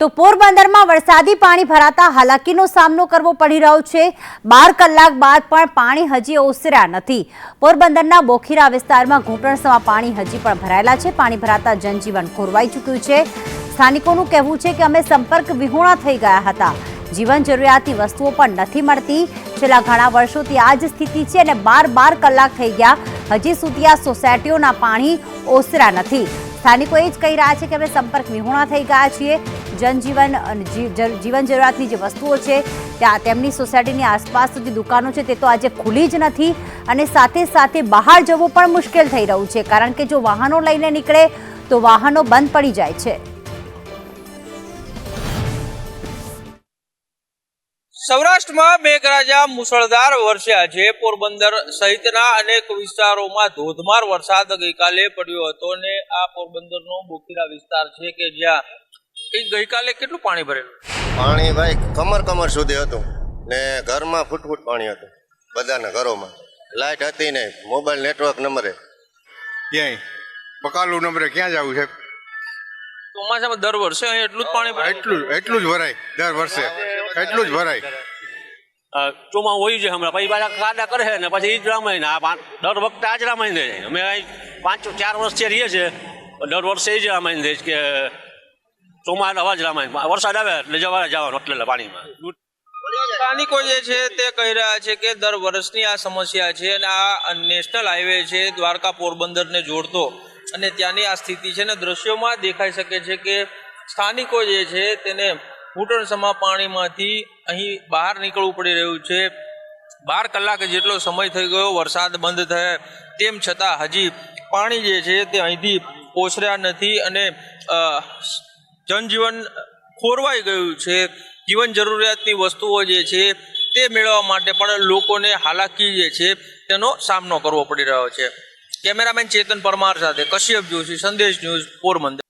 તો પોરબંદરમાં વરસાદી પાણી ભરાતા હાલાકીનો સામનો કરવો પડી રહ્યો છે. બાર કલાક બાદ પણ પાણી હજી ઓસર્યા નથી. પોરબંદરના બોખીરા વિસ્તારમાં ઘૂંટણસમાં પાણી હજી પણ ભરાયેલા છે. પાણી ભરાતા જનજીવન ખોરવાઈ ચૂક્યું છે. સ્થાનિકોનું કહેવું છે કે અમે સંપર્ક વિહોણા થઈ ગયા હતા. જીવન જરૂરિયાતની વસ્તુઓ પણ નથી મળતી. છેલ્લા ઘણા વર્ષોથી આ જ સ્થિતિ છે અને બાર બાર કલાક થઈ ગયા. હજી સુધી આ સોસાયટીઓના પાણી ઓસર્યા નથી. સ્થાનિકો એ જ કહી રહ્યા છે કે અમે સંપર્ક વિહોણા થઈ ગયા છીએ. જનજીવન જીવન જરૂરિયાતની જે વસ્તુઓ છે, ત્યાં તેમની સોસાયટીની આસપાસ જે દુકાનો છે તે તો આજે ખુલી જ નથી અને સાથે સાથે બહાર જવું પણ મુશ્કેલ થઈ રહ્યું છે. કારણ કે જો વાહનો લઈને નીકળે, તો વાહનો બંધ પડી જાય છે. સૌરાષ્ટ્રમાં મેઘરાજા મુસળધાર વરસ્યા છે પોરબંદર સહિતના અનેક વિસ્તારોમાં ધોધમાર વરસાદ ગઈકાલે પડ્યો હતો અને આ પોરબંદરનો બોખીરા વિસ્તાર છે કે જ્યાં એ ગઈકાલે કેટલું પાણી ભરેલું? પાણી ભાઈ કમર કમર સુધી હતું ને ઘરમાં ફૂટ ફૂટ પાણી હતું બધાના ઘરોમાં. લાઇટ હતી નહીં મોબાઈલ નેટવર્ક નંબરે. ક્યાંય? બકાલું નંબરે ક્યાં જવું છે? ચોમાસામાં દર વર્ષે અહીં એટલું જ પાણી ભરાય? એટલું જ એટલું જ ભરાય દર વર્ષે. એટલું જ ભરાય. ચોમા હોય છે હમણાં. પછી પાછા કાદા કરે છે ને પછી એ જ રામાયણ. આ દર વખતે આ જ રામાયણ અમે અહીં પાંચ ચાર વર્ષથી રહીએ છીએ. દર વર્ષે એ જ રામાયણ કે ચોમાસ અવાજ રામાયણ. વરસાદ આવે એટલે જવા જવાનું એટલે પાણીમાં. સ્થાનિકો જે છે તે કહી રહ્યા છે કે દર વર્ષની આ સમસ્યા છે અને આ નેશનલ હાઈવે છે, દ્વારકા પોરબંદરને જોડતો. અને ત્યાંની આ સ્થિતિ છે ને દ્રશ્યોમાં દેખાઈ શકે છે કે સ્થાનિકો જે છે તેને ઘૂંટણસમા પાણીમાંથી અહીં બહાર નીકળવું પડી રહ્યું છે. બાર કલાક જેટલો સમય થઈ ગયો, વરસાદ બંધ થયા. તેમ છતાં હજી પાણી જે છે તે અહીંથી ઓસર્યા નથી અને જનજીવન ખોરવાઈ ગયું છે. જીવન જરૂરિયાતની વસ્તુઓ જે છે તે મેળવવા માટે પણ લોકોને હાલાકી જે છે તેનો સામનો કરવો પડી રહ્યો છે. કેમેરામેન ચેતન પરમાર સાથે કશ્યપ જોશી, સંદેશ ન્યૂઝ પોરબંદર.